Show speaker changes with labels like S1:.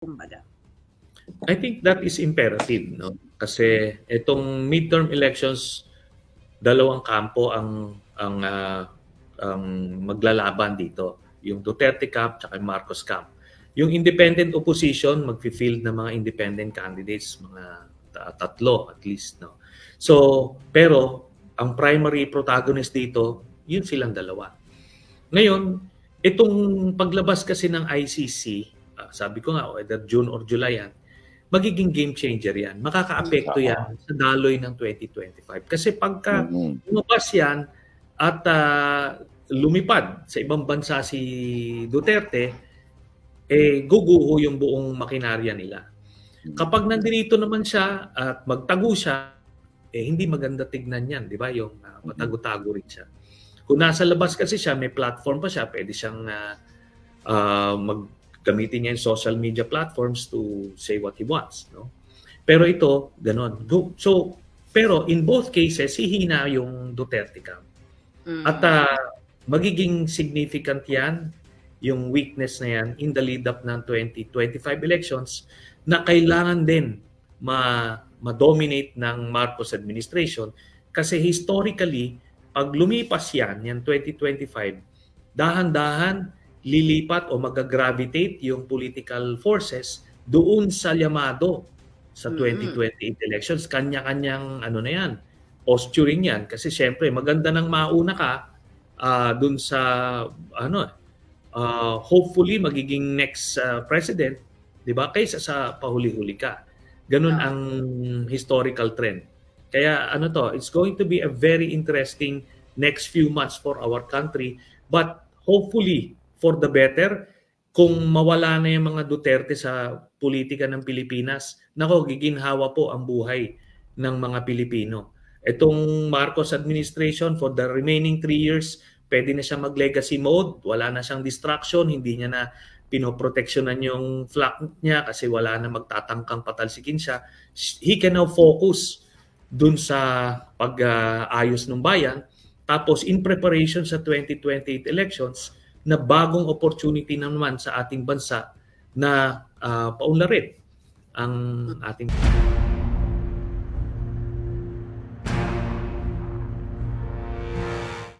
S1: kumbaga.
S2: I think that is imperative, no? Kasi itong midterm elections, dalawang kampo ang ang ah, ang maglalaban dito. Yung Duterte camp at Marcos camp. Yung independent opposition, magfi-field ng mga independent candidates, mga ta- tatlo at least, no? So, pero ang primary protagonist dito, yun silang dalawa. Ngayon, itong paglabas kasi ng ICC, ah, sabi ko nga, whether June or July yan, magiging game changer yan. Makakaapekto
S3: Oo.
S2: yan sa daloy ng 2025. Kasi pagka
S3: Mhm.
S2: lumabas yan at ah, lumipad sa ibang bansa si Duterte, eh guguho yung buong makinarya nila. Kapag nandito naman siya at magtago siya, eh hindi maganda tignan yan, di ba? Yung ah, matago-tago rin siya. Kung nasa labas kasi siya, may platform pa siya, pwede siyang ah, ah, mag gamitin niya yung social media platforms to say what he wants, no? Pero ito, ganon. So, pero in both cases, hihina yung Duterte camp.
S1: Mm.
S2: At ah, magiging significant yan, yung weakness na yan in the lead up ng 2025 elections na kailangan din ma ma-dominate ng Marcos administration kasi historically pag lumipas yan, yan 2025, dahan-dahan lilipat o mag-gravitate yung political forces doon sa llamado sa
S1: Mhm.
S2: 2028 elections. Kanya-kanyang ano na yan, posturing yan. Kasi syempre, maganda nang mauna ka ah doon sa ano ah, hopefully magiging next ah, president, 'di ba? Kaysa sa pahuli-huli ka. Ganun
S1: Ah.
S2: ang historical trend. Kaya ano to, it's going to be a very interesting next few months for our country, but hopefully for the better kung mawala na yung mga Duterte sa politika ng Pilipinas, nako giginhawa po ang buhay ng mga Pilipino. Itong Marcos administration for the remaining three years, pwede na siya mag-legacy mode, wala na siyang distraction, hindi niya na pinoproteksyonan yung flock niya kasi wala na magtatangkang patalsikin siya. He can now focus dun sa pag-ayos ng bayan. Tapos in preparation sa 2028 elections, na bagong opportunity naman sa ating bansa na uh, paunlarin ang ating